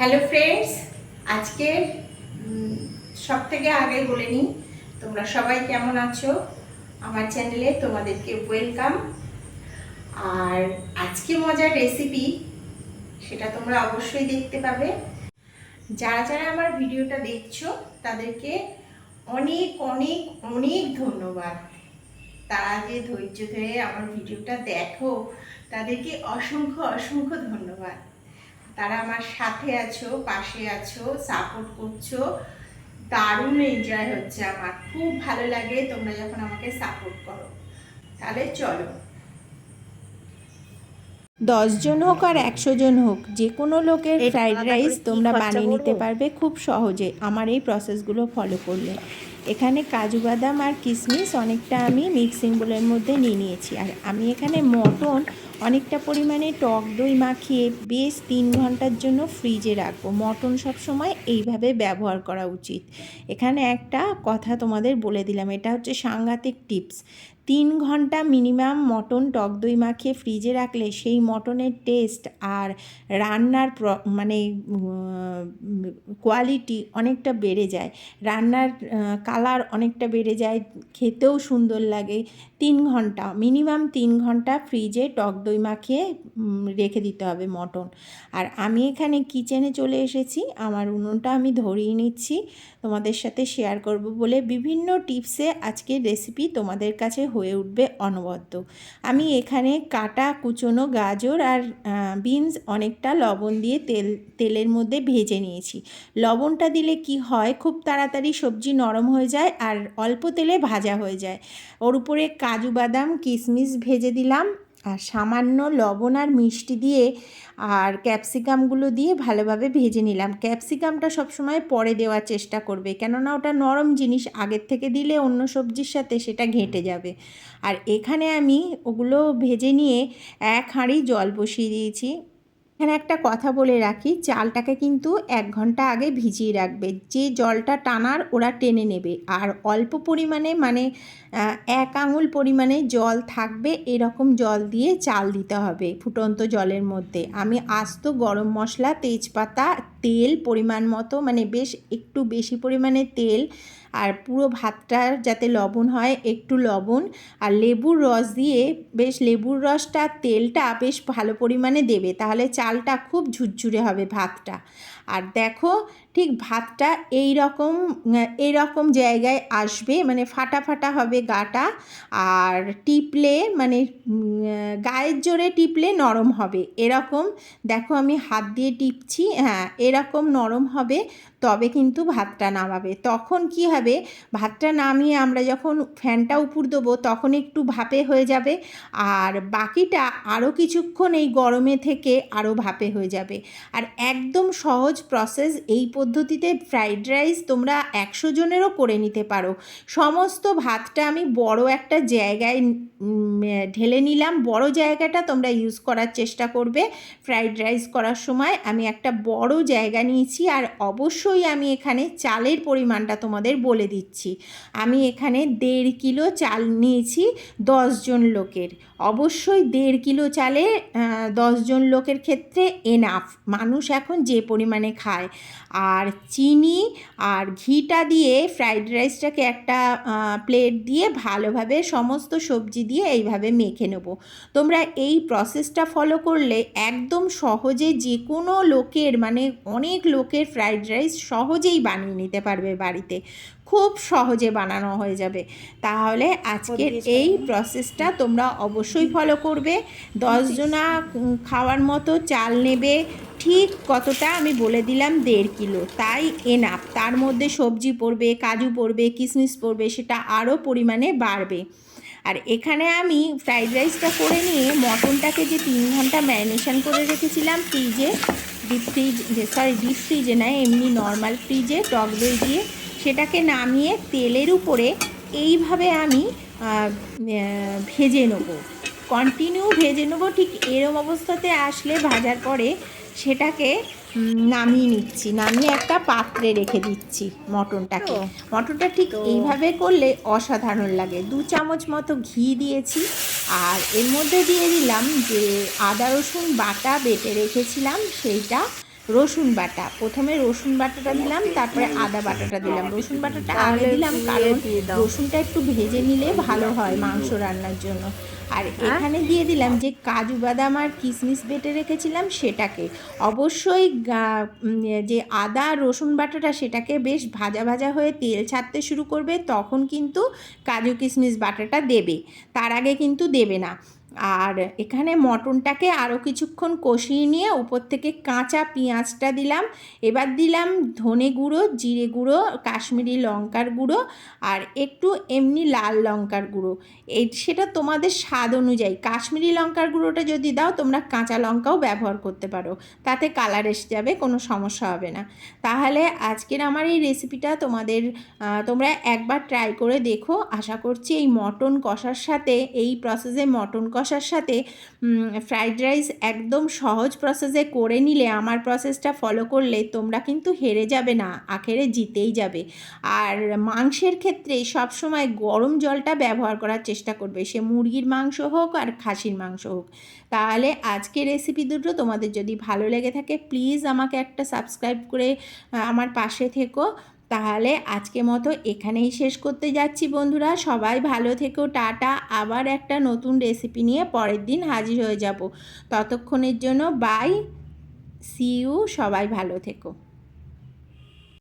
Hello friends আজকে সব থেকে আগে বলে নিই, তোমরা সবাই কেমন আছো? আমার চ্যানেলে তোমাদেরকে ওয়েলকাম আর আজকে মজার রেসিপি সেটা তোমরা অবশ্যই দেখতে পাবে। যারা যারা আমার ভিডিওটা দেখছ, তাদেরকে অনেক অনেক অনেক ধন্যবাদ। তারা যে ধৈর্য ধরে আমার ভিডিওটা দেখো, তাদেরকে অসংখ্য অসংখ্য ধন্যবাদ। তারা আমার সাথে আছো পাশে আছো সাপোর্ট করছ। দারুণ এনজয় হচ্ছে আমার। খুব ভালো লাগে তোমরা যখন আমাকে সাপোর্ট করো। তাহলে চলো। দশজন হোক আর একশো জন হোক যে কোনো লোকের ফ্রাইড রাইস তোমরা বানিয়ে নিতে পারবে খুব সহজে। আমার এই প্রসেসগুলো ফলো করলে। এখানে কাজু বাদাম আর কিশমিশ অনেকটা আমি মিক্সিং বোলের মধ্যে নিয়ে নিয়েছি। আর আমি এখানে মটন অনেকটা পরিমাণে টক দই মাখিয়ে বেশ তিন ঘণ্টার জন্য ফ্রিজে রাখব। মটন সবসময় এইভাবে ব্যবহার করা উচিত। এখানে একটা কথা তোমাদের বলে দিলাম, এটা হচ্ছে সাংঘাতিক টিপস। তিন ঘণ্টা মিনিমাম মটন টক দই মাখিয়ে ফ্রিজে রাখলে সেই মটনের টেস্ট আর রান্নার মানে কোয়ালিটি অনেকটা বেড়ে যায়। রান্নার কালার অনেকটা বেড়ে যায়, খেতেও সুন্দর লাগে। তিন ঘণ্টা মিনিমাম তিন ঘণ্টা ফ্রিজে টক দই মাখিয়ে রেখে দিতে হবে মটন। আর আমি এখানে কিচেনে চলে এসেছি। আমার উনুনটা আমি ধরিয়ে নিচ্ছি। তোমাদের সাথে শেয়ার করব বলে বিভিন্ন টিপসে আজকের রেসিপি তোমাদের কাছে হয়ে উঠবে অনবদ্য। আমি এখানে কাটা, কুচনো গাজর আর বিনস অনেকটা লবণ দিয়ে তেল, তেলের মধ্যে ভেজে নিয়েছি। লবণটা দিলে কি হয়, খুব তাড়াতাড়ি সবজি নরম হয়ে যায় আর অল্প তেলে ভাজা হয়ে যায়। ওর উপরে কাজু বাদাম কিশমিশ ভেজে দিলাম। আর সামান্য লবণ আর মিষ্টি দিয়ে আর ক্যাপসিকামগুলো দিয়ে ভালোভাবে ভেজে নিলাম। ক্যাপসিকামটা সবসময় পরে দেওয়ার চেষ্টা করবে, কেননা ওটা নরম জিনিস, আগের থেকে দিলে অন্য সবজির সাথে সেটা ঘেঁটে যাবে। আর এখানে আমি ওগুলো ভেজে নিয়ে এক হাঁড়ি জল বসিয়ে দিয়েছি। এখানে একটা কথা বলে রাখি, চালটাকে কিন্তু এক ঘণ্টা আগে ভিজিয়ে রাখবে। যে জলটা টানার ওরা টেনে নেবে। আর অল্প পরিমাণে মানে এক আঙুল পরিমাণে জল থাকবে, এরকম জল দিয়ে চাল দিতে হবে ফুটন্ত জলের মধ্যে। আমি আস্ত গরম মশলা, তেজপাতা, তেল পরিমাণ মতো মানে বেশ একটু বেশি পরিমাণে তেল আর পুরো ভাতটার যাতে লবণ হয়, একটু লবণ আর লেবুর রস দিয়ে বেশ লেবুর রসটা তেলটা বেশ ভালো পরিমাণে দেবে, তাহলে চালটা খুব ঝুরঝুরে হবে ভাতটা। আর দেখো ঠিক ভাতটা এই রকম এই রকম জায়গায় আসবে মানে ফাটা ফাটা হবে গাটা, আর টিপলে মানে গায়ের জোরে টিপলে নরম হবে। এরকম দেখো আমি হাত দিয়ে টিপছি হ্যাঁ এরকম নরম হবে, তবে কিন্তু ভাতটা নামাবে। তখন কি হবে, ভাতটা নামিয়ে আমরা যখন ফ্যানটা উপর দেবো, তখন একটু ভাপে হয়ে যাবে, আর বাকিটা আরও কিছুক্ষণ এই গরমে থেকে আরও ভাপে হয়ে যাবে। আর একদম সহজ প্রসেস এই পদ্ধতিতে ফ্রাইড রাইস তোমরা একশো জনেরও করে নিতে পারো। সমস্ত ভাতটা আমি বড় একটা জায়গায় ঢেলে নিলাম। বড় জায়গাটা তোমরা ইউজ করার চেষ্টা করবে ফ্রাইড রাইস করার সময়। আমি একটা বড় জায়গা নিয়েছি আর অবশ্যই আমি এখানে চালের পরিমাণটা তোমাদের বলে দিচ্ছি। আমি এখানে দেড় কিলো চাল নিয়েছি দশজন লোকের। অবশ্যই দেড় কিলো চালে দশজন লোকের ক্ষেত্রে এনাফ মানুষ এখন যে পরিমাণে খায়। আর চিনি আর ঘিটা দিয়ে ফ্রাইড রাইসটাকে একটা প্লেট দিয়ে ভালোভাবে সমস্ত সবজি দিয়ে এইভাবে মেখে নেব। তোমরা এই প্রসেসটা ফলো করলে একদম সহজে যে কোনো লোকের মানে অনেক লোকের ফ্রাইড রাইস সহজেই বানিয়ে নিতে পারবে বাড়িতে। খুব সহজে বানানো হয়ে যাবে। তাহলে আজকের এই প্রসেসটা তোমরা অবশ্যই ফলো করবে। দশজনা খাওয়ার মতো চাল নেবে। ঠিক কতটা আমি বলে দিলাম দেড় কিলো। তাই এনাফ তার মধ্যে সবজি পড়বে কাজু পড়বে কিশমিশ পড়বে সেটা আরও পরিমাণে বাড়বে। আর এখানে আমি ফ্রাইড রাইসটা করে নিয়ে মটনটাকে যে তিন ঘণ্টা ম্যারিনেশন করে রেখেছিলাম ফ্রিজে ডিপ ফ্রিজ সরি ডিপ ফ্রিজে নয় এমনি নর্মাল ফ্রিজে টক দই দিয়ে সেটাকে নামিয়ে তেলের উপরে এইভাবে আমি ভেজে নেব। কন্টিনিউ ভেজে নেব ঠিক এরম অবস্থাতে আসলে ভাজার পরে সেটাকে নামিয়ে নিচ্ছি। নামিয়ে একটা পাত্রে রেখে দিচ্ছি মটনটাকে। মটনটা ঠিক এইভাবে করলে অসাধারণ লাগে। দু চামচ মতো ঘি দিয়েছি। আর এর মধ্যে দিয়ে দিলাম যে আদা রসুন বাটা বেটে রেখেছিলাম সেইটা রসুন বাটা। প্রথমে রসুন বাটাটা দিলাম তারপরে আদা বাটাটা দিলাম। রসুন বাটাটা আগে দিলাম কারণ রসুনটা একটু ভেজে নিলে ভালো হয় মাংস রান্নার জন্য। আর এখানে দিয়ে দিলাম যে কাজু বাদাম আর কিশমিশ বেটে রেখেছিলাম সেটাকে। অবশ্যই গা- যে আদা রসুন বাটাটা সেটাকে বেশ ভাজা ভাজা হয়ে তেল ছাড়তে শুরু করবে তখন কিন্তু কাজু কিশমিশ বাটাটা দেবে। তার আগে কিন্তু দেবে না। আর এখানে মটনটাকে আরও কিছুক্ষণ কষিয়ে নিয়ে উপর থেকে কাঁচা পেঁয়াজটা দিলাম। এবার দিলাম ধনে গুঁড়ো, জিরে গুঁড়ো, কাশ্মীরি লঙ্কার গুঁড়ো আর একটু এমনি লাল লঙ্কার গুঁড়ো। এই সেটা তোমাদের স্বাদ অনুযায়ী। কাশ্মীরি লঙ্কার গুঁড়োটা যদি দাও, তোমরা কাঁচা লঙ্কাও ব্যবহার করতে পারো। তাতে কালার এসে যাবে, কোনো সমস্যা হবে না। তাহলে আজকের আমার এই রেসিপিটা তোমাদের তোমরা একবার ট্রাই করে দেখো। আশা করছি এই মটন কষার সাথে, এই প্রসেসে মটন কষার সাথে ফ্রাইড রাইস একদম সহজ প্রসেসে করে নিলে, আমার প্রসেসটা ফলো করলে তোমরা কিন্তু হেরে যাবে না, আখেরে জিতেই যাবে। আর মাংসের ক্ষেত্রে সবসময় গরম জলটা ব্যবহার করার চেষ্টা করবে, সে মুরগির মাংস হোক আর খাসির মাংস হোক। তাহলে আজকের রেসিপি দুটো তোমাদের যদি ভালো লেগে থাকে প্লিজ আমাকে একটা সাবস্ক্রাইব করে আমার পাশে থেকো। তাহলে আজকে মতো এখানেই শেষ করতে যাচ্ছি, বন্ধুরা। সবাই ভালো থেকো, টাটা। আবার একটা নতুন রেসিপি নিয়ে পরের দিন হাজির হয়ে যাব। ততক্ষণের জন্য বাই সি ইউ সবাই ভালো থেকো।